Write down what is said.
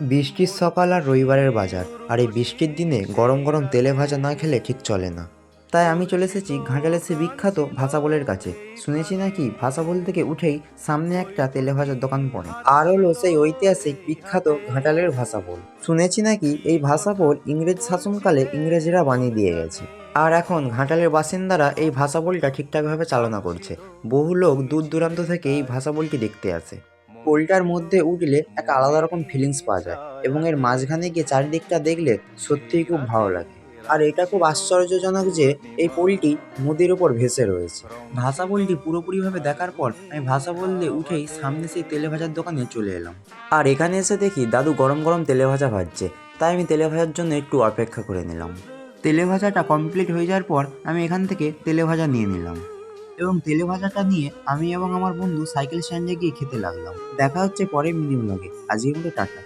বৃষ্টির সকাল আর রবিবারের বাজার। আর এই বৃষ্টির দিনে গরম গরম তেলে ভাজা না খেলে ঠিক চলে না। তাই আমি চলে এসেছি ঘাটালের সে বিখ্যাত ভাষাবলের কাছে। শুনেছি নাকি ভাষাবল থেকে উঠেই সামনে একটা তেলে ভাজার দোকান পড়ে। আর হলো সেই ঐতিহাসিক বিখ্যাত ঘাটালের ভাষাবল শুনেছি নাকি এই ভাষাবল ইংরেজ শাসনকালে ইংরেজরা বানিয়ে দিয়ে গেছে। আর এখন ঘাটালের বাসিন্দারা এই ভাষাবলটা ঠিকঠাকভাবে চালনা করছে। বহু লোক দূর দূরান্ত থেকে এই ভাষাবলটি দেখতে আসে। পোলটার মধ্যে উঠলে একটা আলাদা রকম ফিলিংস পাওয়া যায় এবং এর মাঝখানে গিয়ে চারিদিকটা দেখলে সত্যিই খুব ভালো লাগে। আর এটা খুব আশ্চর্যজনক যে এই পোলটি নদীর উপর ভেসে রয়েছে। ভাষা পোলটি পুরোপুরিভাবে দেখার পর আমি ভাষা বললে উঠেই সামনে সেই তেলে ভাজার দোকানে চলে এলাম। আর এখানে এসে দেখি দাদু গরম গরম তেলে ভাজা ভাজছে, তাই আমি তেলে ভাজার জন্য একটু অপেক্ষা করে নিলাম। তেলে ভাজাটা কমপ্লিট হয়ে যাওয়ার পর আমি এখান থেকে তেলে ভাজা নিয়ে নিলাম। এবং তেলে ভাজাটা নিয়ে আমি এবং আমার বন্ধু সাইকেল স্ট্যান্ডে গিয়ে খেতে লাগলাম। দেখা হচ্ছে পরে মিনিম আগে আজকের মতো টাটা।